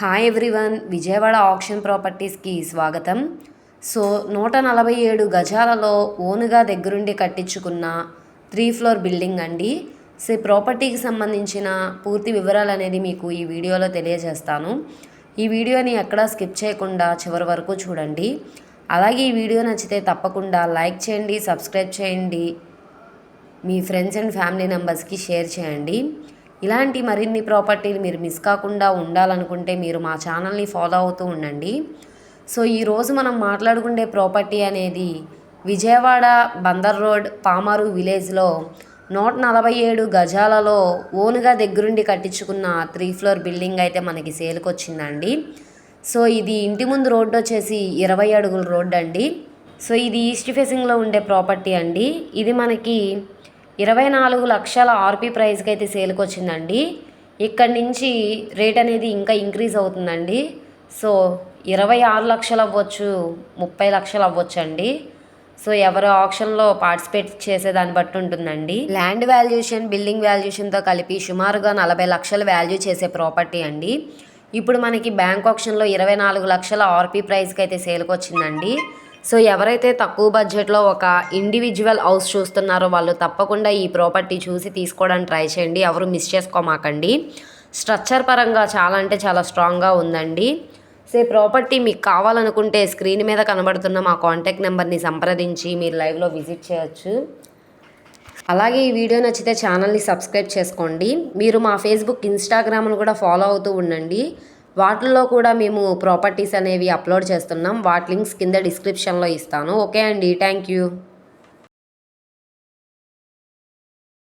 Hi everyone Vijayawada auction ప్రాపర్టీస్కి స్వాగతం. So నూట నలభై ఏడు గజాలలో ఓనుగా దగ్గరుండి కట్టించుకున్న త్రీ ఫ్లోర్ బిల్డింగ్ అండి. సో ప్రాపర్టీకి సంబంధించిన పూర్తి వివరాలు అనేది మీకు ఈ వీడియోలో తెలియజేస్తాను. ఈ వీడియోని ఎక్కడా స్కిప్ చేయకుండా చివరి వరకు చూడండి. అలాగే ఈ వీడియో నచ్చితే తప్పకుండా లైక్ చేయండి సబ్స్క్రైబ్ చేయండి. మీ ఫ్రెండ్స్ అండ్ ఫ్యామిలీ మెంబర్స్కి షేర్ చేయండి. ఇలాంటి మరిన్ని ప్రాపర్టీలు మీరు మిస్ కాకుండా ఉండాలనుకుంటే మీరు మా ఛానల్ని ఫాలో అవుతూ ఉండండి. సో ఈరోజు మనం మాట్లాడుకునే ప్రాపర్టీ అనేది విజయవాడ బందర్ రోడ్ పామారు విలేజ్లో నూట నలభై ఏడు గజాలలో ఓనుగా దగ్గరుండి కట్టించుకున్న త్రీ ఫ్లోర్ బిల్డింగ్ అయితే మనకి సేల్కి వచ్చిందండి సో ఇది ఇంటి ముందు రోడ్డు వచ్చేసి ఇరవై అడుగుల రోడ్డు అండి సో ఇది ఈస్ట్ ఫేసింగ్లో ఉండే ప్రాపర్టీ అండి. ఇది మనకి ఇరవై నాలుగు లక్షల ఆర్పీ ప్రైస్కి అయితే సేల్కి వచ్చిందండి ఇక్కడి నుంచి రేట్ అనేది ఇంకా ఇంక్రీజ్ అవుతుందండి. సో ఇరవై ఆరు లక్షలు అవ్వచ్చు ముప్పై లక్షలు అవ్వచ్చు అండి సో ఎవరు ఆప్షన్లో పార్టిసిపేట్ చేసే దాన్ని బట్టి ఉంటుందండి. ల్యాండ్ వాల్యుయేషన్ బిల్డింగ్ వాల్యుయేషన్తో కలిపి సుమారుగా నలభై లక్షలు వాల్యూ చేసే ప్రాపర్టీ అండి. ఇప్పుడు మనకి బ్యాంక్ ఆప్షన్లో ఇరవై నాలుగు లక్షల ఆర్పీ ప్రైస్కి అయితే సేల్కి వచ్చిందండి సో ఎవరైతే తక్కువ బడ్జెట్లో ఒక ఇండివిజువల్ హౌస్ చూస్తున్నారో వాళ్ళు తప్పకుండా ఈ ప్రాపర్టీ చూసి తీసుకోవడానికి ట్రై చేయండి. ఎవరు మిస్ చేసుకోమాకండి. స్ట్రక్చర్ పరంగా చాలా అంటే చాలా స్ట్రాంగ్గా ఉందండి. సో ప్రాపర్టీ మీకు కావాలనుకుంటే స్క్రీన్ మీద కనబడుతున్న మా కాంటాక్ట్ నెంబర్ని సంప్రదించి మీరు లైవ్లో విజిట్ చేయొచ్చు. అలాగే ఈ వీడియో నచ్చితే ఛానల్ని సబ్స్క్రైబ్ చేసుకోండి. మీరు మా ఫేస్బుక్ ఇన్స్టాగ్రామ్ను కూడా ఫాలో అవుతూ ఉండండి. వాటిల్లో కూడా మేము ప్రాపర్టీస్ అనేవి అప్లోడ్ చేస్తున్నాం. వాటి లింక్స్ కింద డిస్క్రిప్షన్లో ఇస్తాను. ఓకే అండి. Thank you.